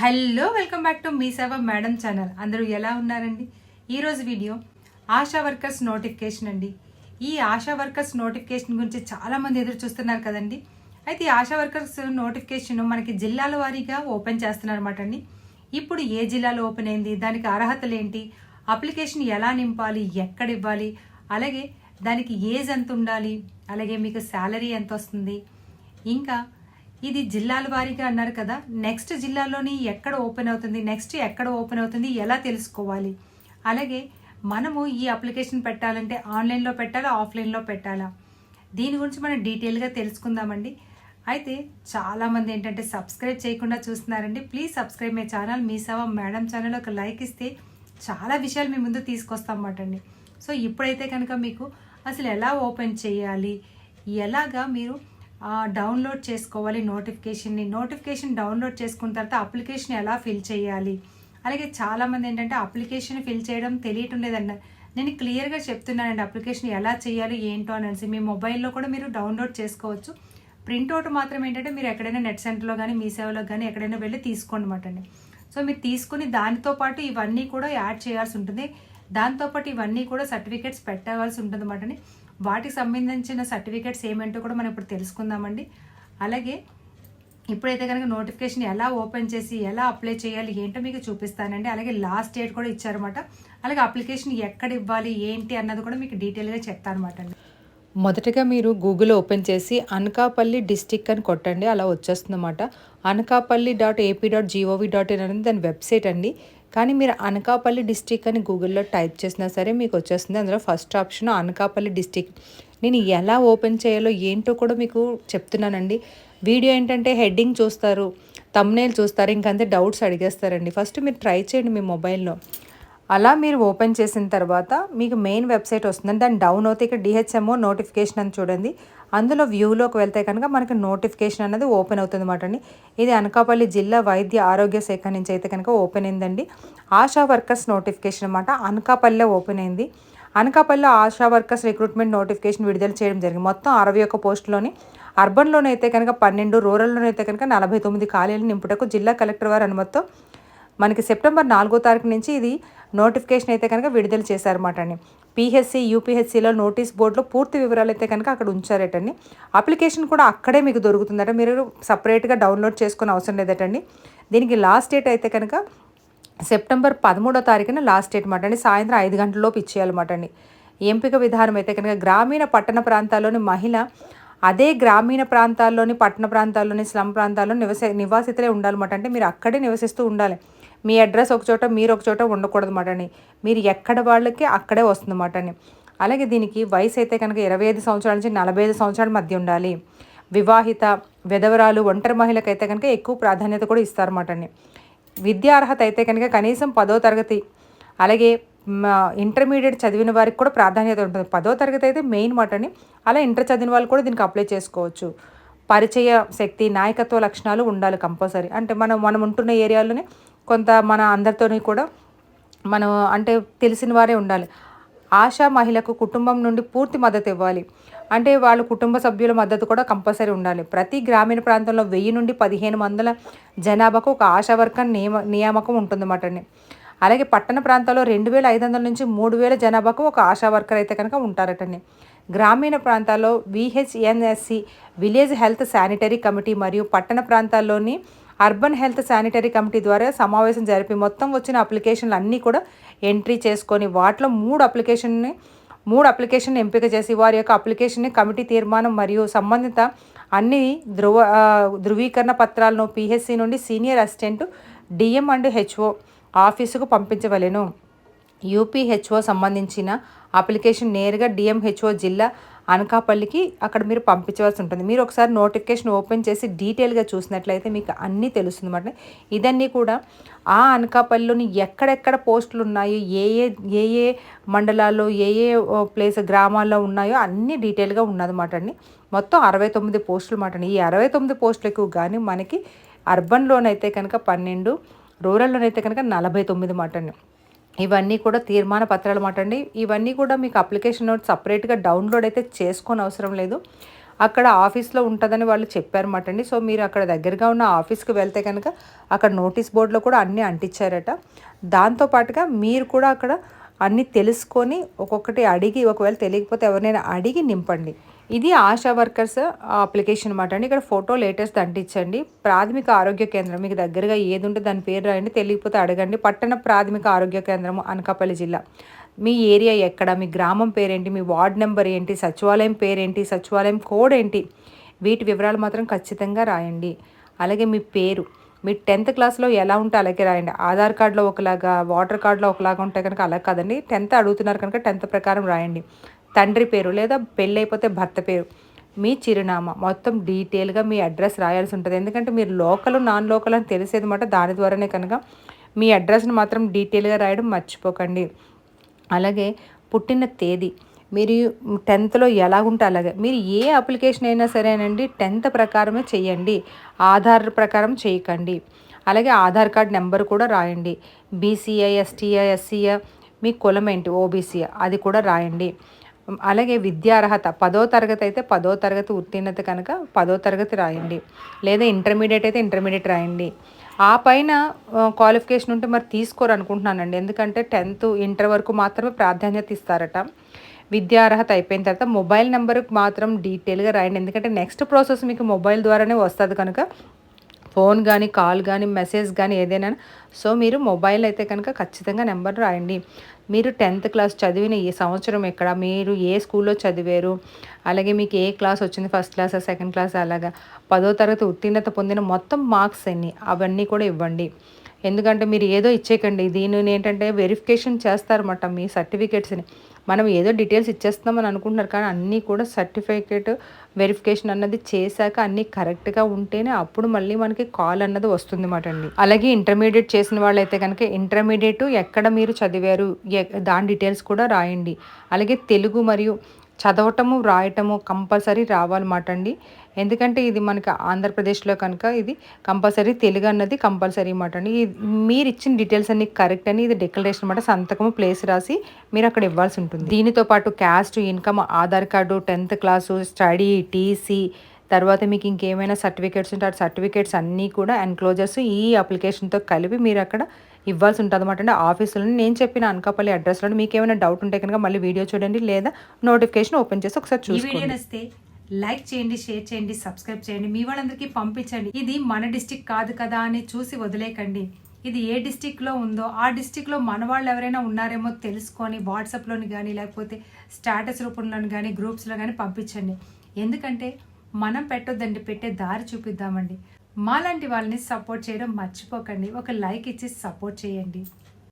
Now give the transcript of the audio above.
Hello welcome back to Mee Seva madam channel. అందరూ ఎలా ఉన్నారండి? ఈరోజు వీడియో ఆశా వర్కర్స్ నోటిఫికేషన్ అండి. ఈ ఆశా వర్కర్స్ నోటిఫికేషన్ గురించి చాలామంది ఎదురు చూస్తున్నారు కదండి. అయితే ఈ ఆశా వర్కర్స్ నోటిఫికేషన్ మనకి జిల్లాల వారీగా ఓపెన్ చేస్తున్నారన్నమాట అండి. ఇప్పుడు ఏ జిల్లాలో ఓపెన్ అయింది? దానికి అర్హతలు ఏంటి? అప్లికేషన్ ఎలా నింపాలి? ఎక్కడ ఇవ్వాలి? అలాగే దానికి ఏజ్ ఎంత ఉండాలి? అలాగే మీకు శాలరీ ఎంత వస్తుంది? ఇంకా ఇది జిల్లాల వారీగా అన్నారు కదా. నెక్స్ట్ జిల్లాలోని ఎక్కడ ఓపెన్ అవుతుంది నెక్స్ట్ ఎక్కడ ఓపెన్ అవుతుంది ఎలా తెలుసుకోవాలి? అలాగే మనము ఈ అప్లికేషన్ పెట్టాలంటే ఆన్లైన్లో పెట్టాలా ఆఫ్లైన్లో పెట్టాలా? దీని గురించి మనం డీటెయిల్గా తెలుసుకుందామండి. అయితే చాలామంది ఏంటంటే సబ్స్క్రైబ్ చేయకుండా చూస్తున్నారండి. Please subscribe my channel. Me సవ madam channel ఒక లైక్ ఇస్తే చాలా విషయాలు మీ ముందు తీసుకొస్తాం అన్నమాట అండి. సో ఇప్పుడైతే కనుక మీకు అసలు ఎలా ఓపెన్ చేయాలి ఎలాగా మీరు డౌన్లోడ్ చేసుకోవాలి నోటిఫికేషన్ని నోటిఫికేషన్ డౌన్లోడ్ చేసుకున్న తర్వాత అప్లికేషన్ ఎలా ఫిల్ చేయాలి? అలాగే చాలామంది ఏంటంటే అప్లికేషన్ ఫిల్ చేయడం తెలియటం లేదన్న నేను క్లియర్గా చెప్తున్నానండి అప్లికేషన్ ఎలా చేయాలి ఏంటో అనేసి. మీ మొబైల్లో కూడా మీరు డౌన్లోడ్ చేసుకోవచ్చు. ప్రింట్అవుట్ మాత్రం ఏంటంటే మీరు ఎక్కడైనా నెట్ సెంటర్లో కానీ మీ సేవలో కానీ ఎక్కడైనా వెళ్ళి తీసుకోండి అండి. సో మీరు తీసుకుని దానితో పాటు ఇవన్నీ కూడా యాడ్ చేయాల్సి ఉంటుంది. దాంతోపాటు ఇవన్నీ కూడా సర్టిఫికేట్స్ పెట్టవలసి ఉంటుంది అన్నమాట వాటికి సంబంధించిన సర్టిఫికేట్స్ ఏమేంటో కూడా మనం ఇప్పుడు తెలుసుకుందామండి. అలాగే ఇప్పుడైతే కనుక నోటిఫికేషన్ ఎలా ఓపెన్ చేసి ఎలా అప్లై చేయాలి ఏంటో మీకు చూపిస్తానండి. అలాగే లాస్ట్ డేట్ కూడా ఇచ్చారనమాట అలాగే అప్లికేషన్ ఎక్కడ ఇవ్వాలి ఏంటి అన్నది కూడా మీకు డీటెయిల్గా చెప్తాను అనమాట అండి. మొదటగా మీరు గూగుల్ ఓపెన్ చేసి అనకాపల్లి డిస్టిక్ అని కొట్టండి అలా వచ్చేస్తుందన్నమాట. Anakapalli dot AP dot GOV dot in అనేది దాని వెబ్సైట్ అండి. కానీ మీరు అనకాపల్లి డిస్టిక్ అని గూగుల్లో టైప్ చేసినా సరే మీకు వచ్చేస్తుంది. అందులో ఫస్ట్ ఆప్షన్ అనకాపల్లి డిస్టిక్. నేను ఎలా ఓపెన్ చేయాలో ఏంటో కూడా మీకు చెప్తున్నానండి. వీడియో ఏంటంటే హెడ్డింగ్ చూస్తారు తమ్నేల్ చూస్తారు ఇంకంతే డౌట్స్ అడిగేస్తారండి. ఫస్ట్ మీరు ట్రై చేయండి మీ మొబైల్లో. అలా మీరు ఓపెన్ చేసిన తర్వాత మీకు మెయిన్ వెబ్సైట్ వస్తుందండి. దాన్ని డౌన్ అవుతే ఇక్కడ డిహెచ్ఎంఓ నోటిఫికేషన్ అని చూడండి. అందులో వ్యూలోకి వెళ్తే కనుక మనకి నోటిఫికేషన్ అనేది ఓపెన్ అవుతుంది అనమాట అండి. ఇది అనకాపల్లి జిల్లా వైద్య ఆరోగ్య శాఖ నుంచి అయితే కనుక ఓపెన్ అయిందండి. ఆశా వర్కర్స్ నోటిఫికేషన్ అనమాట అనకాపల్లిలో ఓపెన్ అయింది. అనకాపల్లిలో ఆశా వర్కర్స్ రిక్రూట్మెంట్ నోటిఫికేషన్ విడుదల చేయడం జరిగింది. మొత్తం అరవై ఒక్క పోస్టులోని అర్బన్లోనైతే కనుక పన్నెండు రూరల్లోనైతే కనుక నలభై తొమ్మిది ఖాళీలు నింపుటకు జిల్లా కలెక్టర్ వారు అనుమతితో మనకి సెప్టెంబర్ నాలుగో తారీఖు నుంచి ఇది నోటిఫికేషన్ అయితే కనుక విడుదల చేశారన్నమాట అండి. పిహెచ్సి యూపీహెచ్సిలో నోటీస్ బోర్డులో పూర్తి వివరాలు అయితే కనుక అక్కడ ఉంచారటండి. అప్లికేషన్ కూడా అక్కడే మీకు దొరుకుతుందట. మీరు సపరేట్గా డౌన్లోడ్ చేసుకునే అవసరం లేదటండి. దీనికి లాస్ట్ డేట్ అయితే కనుక సెప్టెంబర్ పదమూడో తారీఖున లాస్ట్ డేట్ మాట అండి. సాయంత్రం ఐదు గంటలలోపు ఇచ్చేయాలన్నమాట అండి ఎంపిక విధానం అయితే కనుక గ్రామీణ పట్టణ ప్రాంతాల్లోని మహిళ అదే గ్రామీణ ప్రాంతాల్లోని పట్టణ ప్రాంతాల్లోని స్లమ్ ప్రాంతాల్లో నివస నివాసితులే ఉండాలన్నమాట అంటే మీరు అక్కడే నివసిస్తూ ఉండాలి. మీ అడ్రస్ ఒక చోట మీరు ఒక చోట ఉండకూడదు అన్నమాట అని. మీరు ఎక్కడ వాళ్ళకి అక్కడే వస్తుందన్నమాట అని. అలాగే దీనికి వయసు అయితే కనుక ఇరవై ఐదు సంవత్సరాల నుంచి నలభై ఐదు సంవత్సరాల మధ్య ఉండాలి. వివాహిత విధవరాలు ఒంటరి మహిళకైతే కనుక ఎక్కువ ప్రాధాన్యత కూడా ఇస్తారన్నమాట అండి విద్యా అర్హత అయితే కనుక కనీసం పదో తరగతి అలాగే ఇంటర్మీడియట్ చదివిన వారికి కూడా ప్రాధాన్యత ఉంటుంది. పదో తరగతి అయితే మెయిన్ మాట అండి అలా ఇంటర్ చదివిన వాళ్ళు కూడా దీనికి అప్లై చేసుకోవచ్చు. పరిచయ శక్తి నాయకత్వ లక్షణాలు ఉండాలి కంపల్సరీ. అంటే మనం మనం ఉంటున్న ఏరియాలోనే కొంత మన అందరితోని కూడా మనం అంటే తెలిసిన వారే ఉండాలి. ఆశా మహిళకు కుటుంబం నుండి పూర్తి మద్దతు ఇవ్వాలి. అంటే వాళ్ళ కుటుంబ సభ్యుల మద్దతు కూడా కంపల్సరీ ఉండాలి. ప్రతి గ్రామీణ ప్రాంతంలో వెయ్యి నుండి పదిహేను వందల జనాభాకు ఒక ఆశా వర్కర్ నియమ నియామకం ఉంటుందన్నమాట అండి. అలాగే పట్టణ ప్రాంతాల్లో రెండు వేల ఐదు వందల నుంచి మూడు వేల జనాభాకు ఒక ఆశా వర్కర్ అయితే కనుక ఉంటారటండి గ్రామీణ ప్రాంతాల్లో VHNSC village health sanitary committee మరియు పట్టణ ప్రాంతాల్లోని అర్బన్ హెల్త్ శానిటరీ కమిటీ ద్వారా సమావేశం జరిపి మొత్తం వచ్చిన అప్లికేషన్లు అన్నీ కూడా ఎంట్రీ చేసుకొని వాటిలో మూడు అప్లికేషన్ని మూడు అప్లికేషన్ ఎంపిక చేసి వారి యొక్క అప్లికేషన్ని కమిటీ తీర్మానం మరియు సంబంధిత అన్ని ధృవ ధృవీకరణ పత్రాలను పిహెచ్సి నుండి senior assistant DM and HO ఆఫీసుకు పంపించవలెను. యూపీహెచ్ఓ సంబంధించిన అప్లికేషన్ నేరుగా డిఎంహెచ్ఓ జిల్లా అనకాపల్లికి అక్కడ మీరు పంపించవలసి ఉంటుంది. మీరు ఒకసారి నోటిఫికేషన్ ఓపెన్ చేసి డీటెయిల్గా చూసినట్లయితే మీకు అన్నీ తెలుస్తుంది అన్నమాట ఇదన్నీ కూడా ఆ అనకాపల్లిలోని ఎక్కడెక్కడ పోస్టులు ఉన్నాయో ఏ ఏ ఏ ఏ మండలాల్లో ఏ ఏ ప్లేస్ గ్రామాల్లో ఉన్నాయో అన్నీ డీటెయిల్గా ఉన్నదన్నమాట అండి. మొత్తం అరవై తొమ్మిది పోస్టులు మాట అండి. ఈ అరవై తొమ్మిది పోస్టులకు కానీ మనకి అర్బన్లోనైతే కనుక పన్నెండు రూరల్లోనైతే కనుక నలభై తొమ్మిది మాట అండి. ఇవన్నీ కూడా తీర్మాన పత్రాలు మాట అండి ఇవన్నీ కూడా మీకు అప్లికేషన్ నోట్ సపరేట్గా డౌన్లోడ్ అయితే చేసుకొని అవసరం లేదు. అక్కడ ఆఫీస్లో ఉంటుందని వాళ్ళు చెప్పారన్నమాట అండి సో మీరు అక్కడ దగ్గరగా ఉన్న ఆఫీస్కి వెళ్తే కనుక అక్కడ నోటీస్ బోర్డులో కూడా అన్నీ అంటించారట. దాంతోపాటుగా మీరు కూడా అక్కడ అన్నీ తెలుసుకొని ఒక్కొక్కటి అడిగి ఒకవేళ తెలియకపోతే ఎవరినైనా అడిగి నింపండి. ఇది ఆశా వర్కర్స్ అప్లికేషన్ అనమాట అండి. ఇక్కడ ఫోటో లేటెస్ట్ అంటించండి. ప్రాథమిక ఆరోగ్య కేంద్రం మీకు దగ్గరగా ఏది ఉంటే దాని పేరు రాయండి. తెలియకపోతే అడగండి. పట్టణ ప్రాథమిక ఆరోగ్య కేంద్రం అనకాపల్లి జిల్లా. మీ ఏరియా ఎక్కడ? మీ గ్రామం పేరేంటి? మీ వార్డ్ నెంబర్ ఏంటి? సచివాలయం పేరేంటి? సచివాలయం కోడ్ ఏంటి? వీటి వివరాలు మాత్రం ఖచ్చితంగా రాయండి. అలాగే మీ పేరు. మీ టెన్త్ క్లాస్లో ఎలా ఉంటే అలాగే రాయండి. ఆధార్ కార్డులో ఒకలాగా వాటర్ కార్డులో ఒకలాగా ఉంటే కనుక అలా కాదండి. టెన్త్ అడుగుతున్నారు కనుక టెన్త్ ప్రకారం రాయండి. తండ్రి పేరు లేదా పెళ్ళైపోతే భర్త పేరు. మీ చిరునామా. మొత్తం డీటెయిల్గా మీ అడ్రస్ రాయాల్సి ఉంటుంది. ఎందుకంటే మీరు లోకల్ నాన్ లోకల్ అని తెలిసేది మాట దాని ద్వారానే కనుక మీ అడ్రస్ని మాత్రం డీటెయిల్గా రాయడం మర్చిపోకండి. అలాగే పుట్టిన తేదీ. మీరు టెన్త్లో ఎలా ఉంటే అలాగే. మీరు ఏ అప్లికేషన్ అయినా సరేనండి టెన్త్ ప్రకారమే చేయండి. ఆధార్ ప్రకారం చేయకండి. అలాగే ఆధార్ కార్డ్ నెంబర్ కూడా రాయండి. బీసీఐ ఎస్టీఐ ఎస్సీఐ మీ కులం ఏంటి? ఓబీసీ అది కూడా రాయండి. అలాగే విద్యా అర్హత పదో తరగతి అయితే పదో తరగతి ఉత్తీర్ణత కనుక పదో తరగతి రాయండి. లేదా ఇంటర్మీడియట్ అయితే ఇంటర్మీడియట్ రాయండి. ఆ పైన క్వాలిఫికేషన్ ఉంటే మరి తీసుకోరు అనుకుంటున్నానండి. ఎందుకంటే టెన్త్ ఇంటర్ వరకు మాత్రమే ప్రాధాన్యత ఇస్తారట. విద్యా అర్హత అయిపోయిన తర్వాత మొబైల్ నెంబర్కి మాత్రం డీటెయిల్గా రాయండి. ఎందుకంటే నెక్స్ట్ ప్రాసెస్ మీకు మొబైల్ ద్వారానే వస్తుంది కనుక ఫోన్ కానీ కాల్ కానీ మెసేజ్ కానీ ఏదైనా. సో మీరు మొబైల్ అయితే కనుక ఖచ్చితంగా నెంబర్ రాయండి. మీరు టెన్త్ క్లాస్ చదివిన ఏ సంవత్సరం ఎక్కడ? మీరు ఏ స్కూల్లో చదివారు? అలాగే మీకు ఏ క్లాస్ వచ్చింది? ఫస్ట్ క్లాస్ సెకండ్ క్లాస్ అలాగా? పదో తరగతి ఉత్తీర్ణత పొందిన మొత్తం మార్క్స్ ఎన్ని? అవన్నీ కూడా ఇవ్వండి. ఎందుకంటే మీరు ఏదో ఇచ్చేయకండి. దీనిని ఏంటంటే వెరిఫికేషన్ చేస్తారన్నమాట మీ సర్టిఫికేట్స్ని మనం ఏదో డీటెయిల్స్ ఇచ్చేస్తామని అనుకుంటున్నారు. కానీ అన్నీ కూడా సర్టిఫికేట్ వెరిఫికేషన్ అన్నది చేశాక అన్నీ కరెక్ట్గా ఉంటేనే అప్పుడు మళ్ళీ మనకి కాల్ అన్నది వస్తుంది అన్నమాట అండి. అలాగే ఇంటర్మీడియట్ చేసిన వాళ్ళైతే కనుక ఇంటర్మీడియట్ ఎక్కడ మీరు చదివారు? ఎ- దాని డీటెయిల్స్ కూడా రాయండి. అలాగే తెలుగు మరియు చదవటము రాయటము కంపల్సరీ రావాలన్నమాట అండి ఎందుకంటే ఇది మనకి ఆంధ్రప్రదేశ్లో కనుక ఇది కంపల్సరీ తెలుగు అన్నది కంపల్సరీ అన్నమాట అండి ఇది మీరు ఇచ్చిన డీటెయిల్స్ అన్ని కరెక్ట్ అని ఇది డిక్లరేషన్ అనమాట సంతకము ప్లేస్ రాసి మీరు అక్కడ ఇవ్వాల్సి ఉంటుంది. దీనితో పాటు caste income Aadhaar card tenth class study TC తర్వాత మీకు ఇంకేమైనా సర్టిఫికేట్స్ ఉంటే ఆ సర్టిఫికేట్స్ అన్నీ కూడా ఎన్క్లోజర్స్ ఈ అప్లికేషన్తో కలిపి మీరు అక్కడ ఇవ్వాల్సి ఉంటుంది అనమాట అంటే ఆఫీసులో నేను చెప్పిన అనకాపల్లి అడ్రస్లో మీకు ఏమైనా డౌట్ ఉంటే కనుక మళ్ళీ వీడియో చూడండి లేదా నోటిఫికేషన్ ఓపెన్ చేసి ఒకసారి చూసుకోండి. లైక్ చేయండి షేర్ చేయండి సబ్స్క్రైబ్ చేయండి. మీ వాళ్ళందరికీ పంపించండి. ఇది మన డిస్టిక్ కాదు కదా అని చూసి వదిలేకండి. ఇది ఏ డిస్టిక్లో ఉందో ఆ డిస్టిక్లో మన వాళ్ళు ఎవరైనా ఉన్నారేమో తెలుసుకొని వాట్సాప్లోని కానీ లేకపోతే స్టాటస్ రూపంలోని కానీ గ్రూప్స్లో కానీ పంపించండి. ఎందుకంటే మనం పెట్టొద్దండి పెట్టే దారి చూపిద్దామండి. మాలాంటి వాళ్ళని సపోర్ట్ చేయడం మర్చిపోకండి. ఒక లైక్ ఇచ్చి సపోర్ట్ చేయండి.